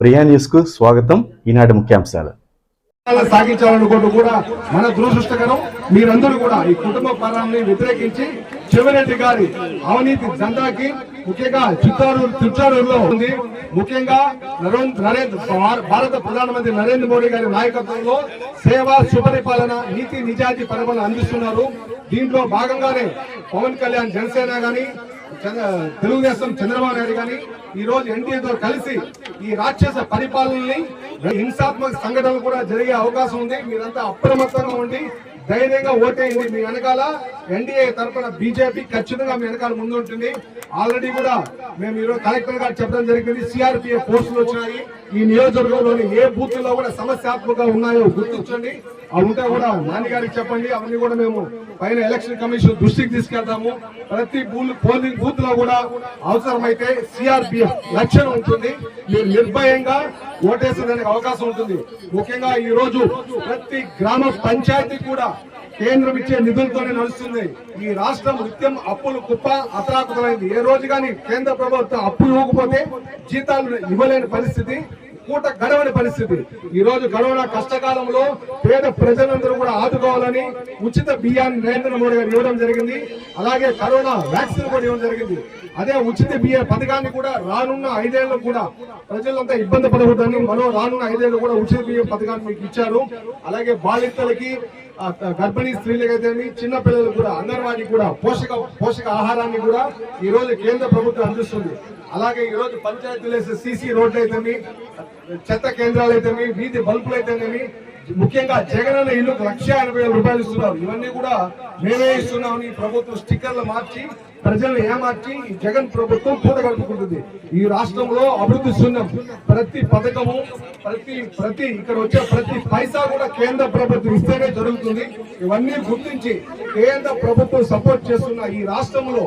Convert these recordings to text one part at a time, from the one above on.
ప్రియా న్యూస్కు స్వాగతం. ఈనాటి ముఖ్యాంశాలు. సాగించాలనుకోవడం కూడా మన దురదృష్టకరం మీరందరూ కూడా ఈ కుటుంబ పాలనని వ్యతిరేకించి చెవిరెడ్డి గారి అవినీతి దందాకి ముఖ్యంగా చిత్తారు తిరుచారూరులో ఉంది. ముఖ్యంగా నరేంద్ర నరేంద్ర భారత ప్రధానమంత్రి నరేంద్ర మోడీ గారి నాయకత్వంలో సేవ సుపరిపాలన నీతి నిజాయితీ పరమలు అందిస్తున్నారు. దీంట్లో భాగంగానే పవన్ కళ్యాణ్ జనసేన గాని తెలుగుదేశం చంద్రబాబు నాయుడు గాని ఈ రోజు ఎన్టీఏతో కలిసి ఈ రాక్షస పరిపాలనని హింసాత్మక సంఘటనలు కూడా జరిగే అవకాశం ఉంది. మీరంతా అప్రమత్తంగా ఉండి ధైర్యంగా ఓటేయండి మీ వెనకాల. ఎన్డీఏ తరఫున బీజేపీ ఖచ్చితంగా మీ వెనకాల ముందు ఉంటుంది. ఆల్రెడీ కూడా మేము ఈరోజు కలెక్టర్ గారు చెప్పడం జరిగింది. సిఆర్పిఎఫ్ పోస్టులు వచ్చినాయి. ఈ నియోజకవర్గంలోని ఏ బూత్లో కూడా సమస్యాత్మకంగా ఉన్నాయో గుర్తించండి. అవి ఉంటే కూడా నాన్నగారికి చెప్పండి. అవన్నీ కూడా మేము పైన ఎలక్షన్ కమిషన్ దృష్టికి తీసుకెళ్తాము. ప్రతి పోలింగ్ బూత్లో కూడా అవసరమైతే సిఆర్పిఎఫ్ లక్ష్యం ఉంటుంది. మీరు నిర్భయంగా ఓటేసేదానికి అవకాశం ఉంటుంది. ముఖ్యంగా ఈ రోజు ప్రతి గ్రామ పంచాయతీ కూడా కేంద్రం ఇచ్చే నిధులతోనే నడుస్తుంది. ఈ రాష్ట్రం నిత్యం అప్పులు కుప్ప అతరాకుతమైంది ఏ రోజు కానీ కేంద్ర ప్రభుత్వం అప్పు ఇవ్వకపోతే జీతాలు ఇవ్వలేని పరిస్థితి. పూట గడవని పరిస్థితి ఈ రోజు కరోనా కష్టకాలంలో పేద ప్రజలందరూ కూడా ఆదుకోవాలని ఉచిత బియ్యాన్ని నరేంద్ర మోడీ గారు ఇవ్వడం జరిగింది. అలాగే కరోనా వ్యాక్సిన్ కూడా ఇవ్వడం జరిగింది. అదే ఉచిత బియ్య పథకాన్ని కూడా రానున్న ఐదేళ్ళకు కూడా ప్రజలంతా ఇబ్బంది పడకూడదని మరో రానున్న ఐదేళ్ళు కూడా ఉచిత బియ్యం పథకాన్ని మీకు ఇచ్చారు. అలాగే బాలింతలకి గర్భిణీ స్త్రీలకైతేమి చిన్న పిల్లలకు కూడా అంగన్వాడీ కూడా పోషక పోషక ఆహారాన్ని కూడా ఈ రోజు కేంద్ర ప్రభుత్వం అందిస్తుంది. అలాగే ఈ రోజు పంచాయతీలు వేసే సీసీ రోడ్లు అయితేమి చెత్త కేంద్రాలు అయితేమి వీధి బల్బులు అయితేనేమి ముఖ్యంగా జగనన్న ఇల్లు లక్ష ఎనభై వేల రూపాయలు ఇస్తున్నారు. ఇవన్నీ కూడా మేమే ఇస్తున్నామని ప్రభుత్వం స్టిక్కర్లు మార్చి ప్రజలను ఏమార్చి జగన్ ప్రభుత్వం పూట గడుపుకుంటుంది. ఈ రాష్ట్రంలో అభివృద్ధి శూన్యం. ప్రతి పథకము ప్రతి ప్రతి ఇక్కడ వచ్చే ప్రతి పైసా కూడా కేంద్ర ప్రభుత్వం ఇస్తేనే జరుగుతుంది. ఇవన్నీ గుర్తించి కేంద్ర ప్రభుత్వం సపోర్ట్ చేస్తున్న ఈ రాష్ట్రంలో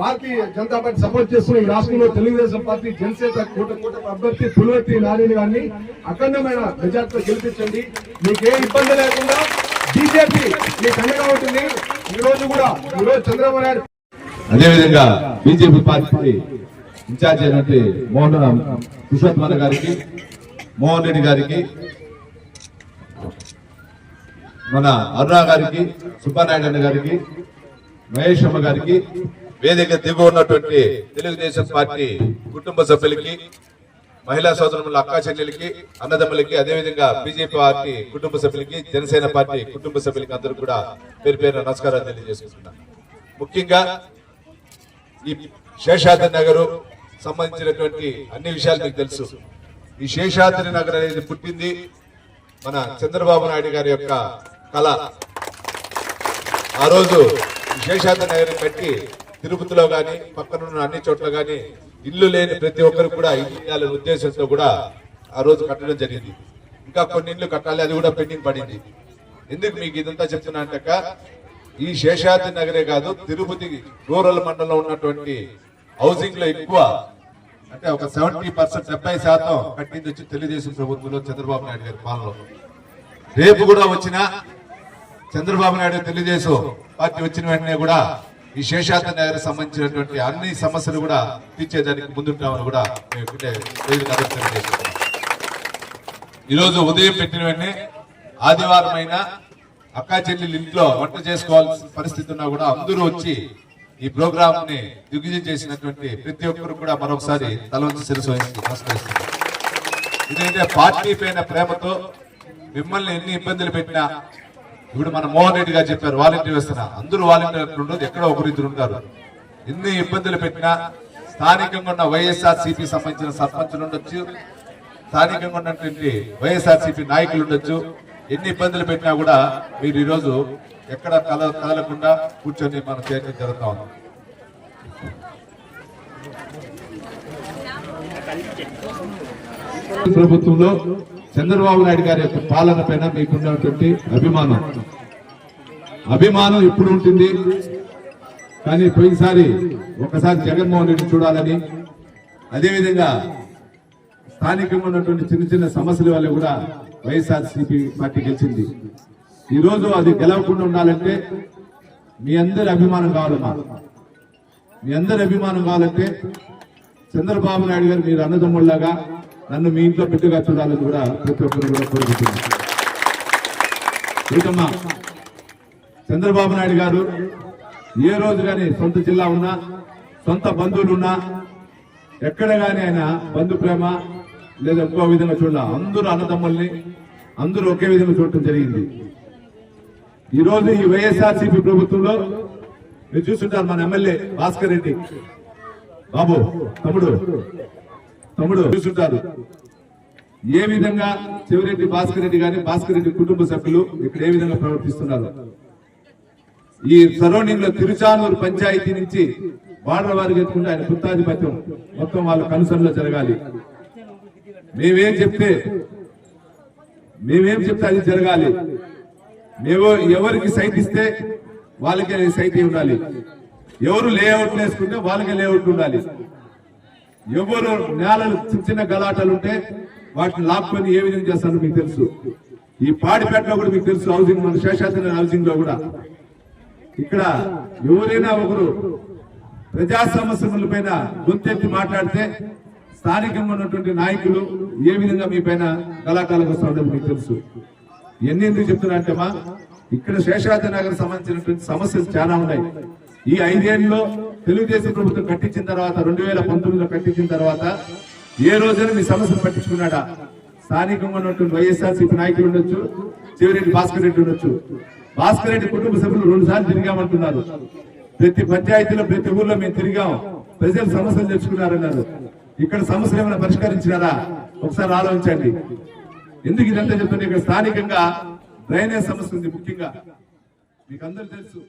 భారతీయ జనతా పార్టీ సపోర్ట్ చేస్తున్న ఈ రాష్ట్రంలో తెలుగుదేశం పార్టీ జనసేన కూట అభ్యర్థి పులివర్తి నారాయణ గారిని అఖండమైన మెజార్టీతో గెలిపించండి. మీకు ఏ ఇబ్బంది లేకుండా బీజేపీ మీకు అండగా ఉంటుంది. ఈ రోజు కూడా ఈ రోజు చంద్రబాబు నాయుడు అదేవిధంగా బీజేపీ పార్టీ ఇన్ఛార్జ్ అయినట్టు మోహన్ పురుషోత్తమ గారికి మోహన్ రెడ్డి గారికి మన అరుణ గారికి సుబ్బానాయుడు గారికి మహేష్ అమ్మ గారికి వేదిక దిగు ఉన్నటువంటి తెలుగుదేశం పార్టీ కుటుంబ సభ్యులకి మహిళా సోదరుల అక్కా చెల్లెలకి అన్నదమ్ములకి అదేవిధంగా బీజేపీ పార్టీ కుటుంబ సభ్యులకి జనసేన పార్టీ కుటుంబ సభ్యులకి అందరూ కూడా పేరు పేరున నమస్కారాలు తెలియజేసుకుంటున్నాను ముఖ్యంగా ఈ శేషాద్రి నగరు సంబంధించినటువంటి అన్ని విషయాలు మీకు తెలుసు. ఈ శేషాద్రి నగర్ అనేది పుట్టింది మన చంద్రబాబు నాయుడు గారి యొక్క కళ. ఆ రోజు శేషాద్రి నగర్ కట్టి తిరుపతిలో కానీ పక్కనున్న అన్ని చోట్ల కానీ ఇల్లు లేని ప్రతి ఒక్కరు కూడా ఇల్లు ఇవ్వాలనే ఉద్దేశంతో కూడా ఆ రోజు కట్టడం జరిగింది. ఇంకా కొన్ని ఇల్లు కట్టాలి అది కూడా పెండింగ్ పడింది. ఎందుకు మీకు ఇదంతా చెప్తున్నా అంటే ఈ శేషాద్రి నగరే కాదు తిరుపతి రూరల్ మండలంలో ఉన్నటువంటి హౌసింగ్లో ఎక్కువ అంటే ఒక సెవెంటీ పర్సెంట్ డెబ్బై శాతం కట్టింది వచ్చి తెలుగుదేశం ప్రభుత్వంలో చంద్రబాబు నాయుడు గారి పాలనలో. రేపు కూడా వచ్చిన చంద్రబాబు నాయుడు తెలుగుదేశం పార్టీ వచ్చిన వెంటనే కూడా ఈ శేషాద్రి నగర్ సంబంధించినటువంటి అన్ని సమస్యలు కూడా తీర్చేదానికి ముందుంటామని కూడా మేము ఈరోజు ఉదయం పెట్టిన వెంటనే ఆదివారం అయినా అక్కా చెల్లెలు ఇంట్లో వంట చేసుకోవాల్సిన పరిస్థితి ఉన్నా కూడా అందరూ వచ్చి ఈ ప్రోగ్రామ్ని దిగ్విజయం చేసినటువంటి ప్రతి ఒక్కరు కూడా మరొకసారి తలవంచి వంచి నమస్కరిస్తున్నారు. ఇదైతే పార్టీ పైన ప్రేమతో మిమ్మల్ని ఎన్ని ఇబ్బందులు పెట్టినా ఇప్పుడు మన మోహన్ రెడ్డి గారు చెప్పారు వాలంటీర్ వేస్తున్నా అందరూ వాలంటీర్ ఉండదు ఎక్కడో ఒకరిద్దరు ఉంటారు. ఎన్ని ఇబ్బందులు పెట్టినా స్థానికంగా ఉన్న వైఎస్ఆర్ సిపి సంబంధించిన సర్పంచులు ఉండొచ్చు. స్థానికంగా ఉన్నటువంటి వైఎస్ఆర్ సిపి నాయకులు ఉండొచ్చు. ఎన్ని ఇబ్బందులు పెట్టినా కూడా మీరు ఈరోజు ఎక్కడ కల కదలకుండా కూర్చొని మనం చేయడం జరుగుతా ఉంది. ప్రభుత్వంలో చంద్రబాబు నాయుడు గారి యొక్క పాలన పైన మీకున్నటువంటి అభిమానం. అభిమానం ఇప్పుడు ఉంటుంది. కానీ పోయినసారి ఒకసారి జగన్మోహన్ రెడ్డి చూడాలని అదేవిధంగా స్థానికంగా ఉన్నటువంటి చిన్న చిన్న సమస్యల వల్ల కూడా వైఎస్ఆర్ సిపి పార్టీ గెలిచింది. ఈ రోజు అది గెలవకుండా ఉండాలంటే మీ అందరి అభిమానం కావాలమ్మా మీ అందరి అభిమానం కావాలంటే చంద్రబాబు నాయుడు గారు మీరు అన్నదమ్ముళ్ళగా నన్ను మీ ఇంట్లో బిడ్డగా చూడాలని కూడా ప్రతి ఒక్కరు కూడా కోరుకుంటున్నాను ఏంటమ్మా చంద్రబాబు నాయుడు గారు ఏ రోజు కానీ సొంత జిల్లా ఉన్నా సొంత బంధువులు ఉన్నా ఎక్కడ కానీ ఆయన బంధు ప్రేమ లేదా ఇంకో విధంగా చూడాల. అందరూ అన్నదమ్ముల్ని అందరూ ఒకే విధంగా చూడటం జరిగింది. ఈరోజు ఈ వైఎస్ఆర్సీపీ ప్రభుత్వంలో మీరు చూస్తుంటారు మన ఎమ్మెల్యే భాస్కర్ రెడ్డి. బాబు తమ్ముడు తమ్ముడు చూస్తుంటారు. ఏ విధంగా చెవిరెడ్డి భాస్కర్ రెడ్డి గారి భాస్కర్ రెడ్డి కుటుంబ సభ్యులు ఇక్కడ ఏ విధంగా ప్రవర్తిస్తున్నారు? ఈ సరౌండింగ్లో తిరుచానూరు పంచాయతీ నుంచి బార్డర్ వారికి ఎత్తుకుంటే ఆయన గుత్తాధిపత్యం మొత్తం వాళ్ళ కనుసరణలో జరగాలి. మేమేం చెప్తే మేమేం చెప్తే అది జరగాలి. మేము ఎవరికి సైతిస్తే ఇస్తే వాళ్ళకే సైతి ఉండాలి. ఎవరు లేఅవుట్ వేసుకుంటే వాళ్ళకే లేఅవుట్ ఉండాలి. ఎవరు నేలలు చిన్న చిన్న గలాటలు ఉంటే వాటిని లాక్కొని ఏ విధంగా చేస్తారో మీకు తెలుసు. ఈ పాడిపేటలో కూడా మీకు తెలుసు హౌసింగ్ మన శేషాద్రి హౌసింగ్లో కూడా. ఇక్కడ ఎవరైనా ఒకరు ప్రజా సమస్యల పైన గొంతెత్తి మాట్లాడితే స్థానికంగా ఉన్నటువంటి నాయకులు ఏ విధంగా మీ పైన గలాటాలకు వస్తా మీకు తెలుసు. ఎన్ని ఎందుకు చెప్తున్నారంటేమా ఇక్కడ శేషాద్రి నగర్ సంబంధించినటువంటి సమస్యలు చాలా ఉన్నాయి. ఈ ఐదేళ్ళలో తెలుగుదేశం ప్రభుత్వం కట్టించిన తర్వాత రెండు వేల పంతొమ్మిదిలో కట్టించిన తర్వాత ఏ రోజైనా మీ సమస్యలు పట్టించుకున్నాడా? స్థానికంగా ఉన్నటువంటి వైఎస్ఆర్సీపీ నాయకులు ఉండొచ్చు చివరెడ్డి భాస్కర్ రెడ్డి ఉండొచ్చు. భాస్కర్ రెడ్డి కుటుంబ సభ్యులు రెండు సార్లు తిరిగామంటున్నారు. ప్రతి పంచాయతీలో ప్రతి ఊర్లో మేము తిరిగాం. ప్రజలు సమస్యలు తెచ్చుకున్నారన్నారు. ఇక్కడ సమస్యలు ఏమైనా పరిష్కరించినారా? ఒకసారి ఆలోచించండి. ఎందుకు ఇదంతా చెప్తుంటే ఇక్కడ స్థానికంగా డ్రైనేజ్ సమస్య ఉంది ముఖ్యంగా. మీకు అందరూ తెలుసు.